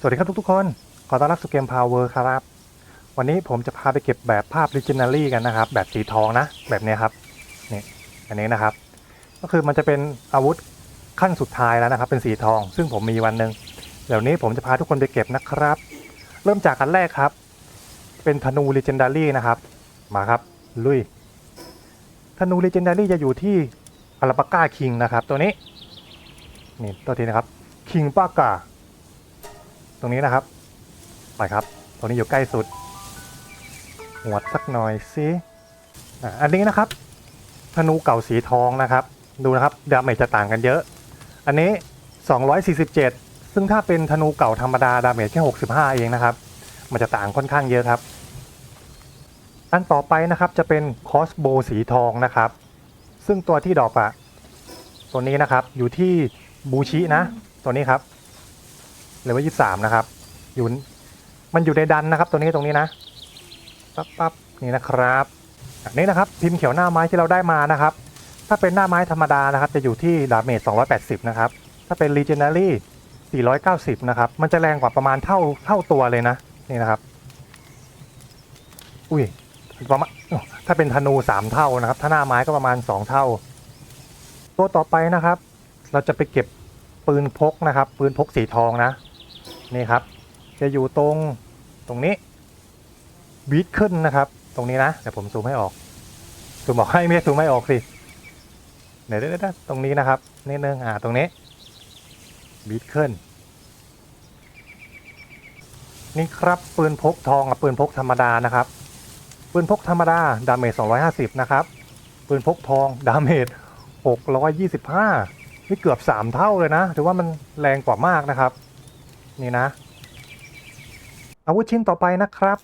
สวัสดีครับทุกๆคน ขอต้อนรับสู่เกม Power ครับ วันนี้ผมจะพาไปเก็บแบบภาพ Legendary กันนะครับ แบบสีทองนะ แบบนี้ครับ นี่ อันนี้นะครับ ก็คือมันจะเป็นอาวุธขั้นสุดท้ายแล้วนะครับ เป็นสีทอง ซึ่งผมมีวันหนึ่งเดี๋ยวนี้ผมจะพาทุกคนไปเก็บนะครับ เริ่มจากอันแรกครับ เป็นธนู Legendary นะครับ มาครับ ลุย ธนู Legendary จะอยู่ที่อาราปาก้าคิงนะครับ ตัวนี้ นี่ตัวทีนะครับ คิงปากา ตรงนี้นะครับ ไปครับ ตรงนี้อยู่ใกล้สุด หวดสักหน่อยสิอันนี้นะครับธนูเก่าสีทองนะครับ ดูนะครับดาเมจจะต่างกันเยอะ อันนี้ 247 ซึ่งถ้าเป็นธนูเก่าธรรมดาดาเมจแค่65 เองนะครับ มันจะต่างค่อนข้างเยอะครับ อันต่อไปนะครับจะเป็นคอสโบสีทองนะครับ ซึ่งตัวที่ดอกอะตัวนี้นะครับอยู่ที่บูชินะ ตัวนี้ครับ เลเวลยี่สามนะครับ อยู่มันอยู่ในดันนะครับตัวนี้ตรงนี้นะปั๊บปั๊บนี่นะครับอันนี้นะครับพิมพ์เขียวหน้าไม้ที่เราได้มานะครับ ถ้าเป็นหน้าไม้ธรรมดานะครับ จะอยู่ที่ดาเมจ280 นะครับ ถ้าเป็น Legendary 490 นะครับ มันจะแรงกว่าประมาณเท่าเท่าตัวเลยนะ นี่นะครับ อุ้ยประมาณถ้าเป็นธนู 3 เท่านะครับ ถ้าหน้าไม้ก็ประมาณ 2 เท่า ตัวต่อไปนะครับ เราจะไปเก็บปืนพกนะครับ ปืนพกสีทองนะ นี่ครับ จะอยู่ตรงตรงนี้บีทขึ้นนะครับ ตรงนี้นะเดี๋ยวผมซูมให้ออกซูมบอกให้ไม่ซูมไม่ออกสิเดี๋ยวเดี๋ยวเดี๋ยวตรงนี้นะครับนิดนึงอ่าตรงนี้บีทขึ้น นี่ครับปืนพกทองกับปืนพกธรรมดานะครับ ปืนพกธรรมดาดาเมจ250 นะครับ ปืนพกทองดาเมจ625 นี่เกือบ 3 เท่าเลยนะ ถือว่ามันแรงกว่ามากนะครับ นี่นะ อาวุธชิ้นต่อไปนะครับ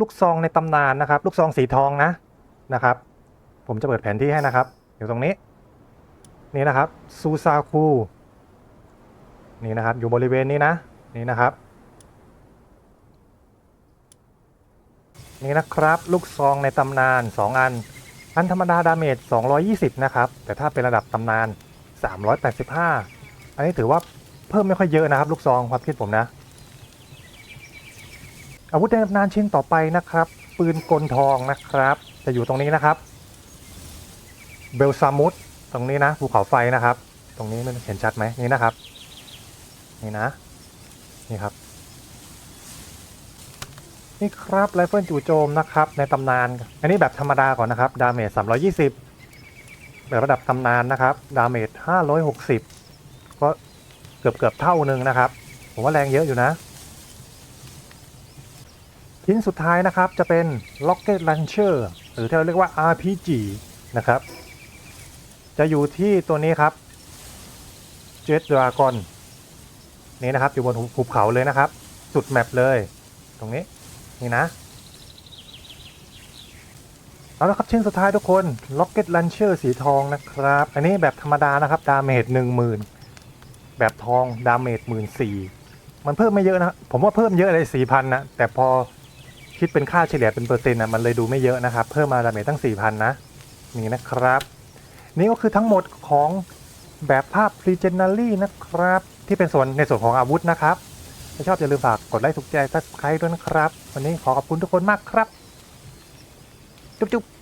ลูกซองในตำนานนะครับ ลูกซองสีทองนะนะครับ ผมจะเปิดแผนที่ให้นะครับ อยู่ตรงนี้ นี่นะครับซูซาคูนี่นะครับ อยู่บริเวณนี้นะ นี่นะครับ นี่นะครับ ลูกซองในตำนาน 2 อัน อันธรรมดาดาเมจ220 นะครับ แต่ถ้าเป็นระดับตำนาน 385 อันนี้ถือว่า เพิ่มไม่ค่อยเยอะนะครับ ลูกซองความคิดผมนะ อาวุธในตำนานชิ้นต่อไปนะครับ ปืนกลทองนะครับ จะอยู่ตรงนี้นะครับ เบลซามุสตรงนี้นะภูเขาไฟนะครับ ตรงนี้มันเห็นชัดไหมนี่นะครับ นี่นะนี่ครับนี่ครับไรเฟิลจู่โจมนะครับ ในตำนาน อันนี้แบบธรรมดาก่อนนะครับ ดาเมจ320 แบบระดับตำนานนะครับ ดาเมจ560 ก็ เกือบเกือบเท่านึงนะครับ ผมว่าแรงเยอะอยู่นะ ชิ้นสุดท้ายนะครับจะเป็น Rocket Launcher หรือที่เราเรียกว่า RPG นะครับ จะอยู่ที่ตัวนี้ครับ Jet Dragon นี่นะครับอยู่บนภูเขาเลยนะครับสุดแมปเลย ตรงนี้นี่นะเอาละครับชิ้นสุดท้ายทุกคน Rocket Launcher สีทองนะครับ อันนี้แบบธรรมดานะครับดาเมจ10,000 แบบทองดาเมจ14,000มันเพิ่มไม่เยอะนะ ผมว่าเพิ่มเยอะเลย4,000นนะแต่พอคิดเป็นค่าเฉลี่ยเป็นเปอร์เซ็นต์นะมันเลยดูไม่เยอะนะครับ เพิ่มมาดาเมจตั้ง4,000นนะนี่นะครับ นี่ก็คือทั้งหมดของแบบภาพ Legendary นะครับ ที่เป็นส่วนในส่วนของอาวุธนะครับ ถ้าชอบอย่าลืมฝากกดไลค์ถูกใจ subscribe ด้วยนะครับ วันนี้ขอขอบคุณทุกคนมากครับ จุ๊บๆ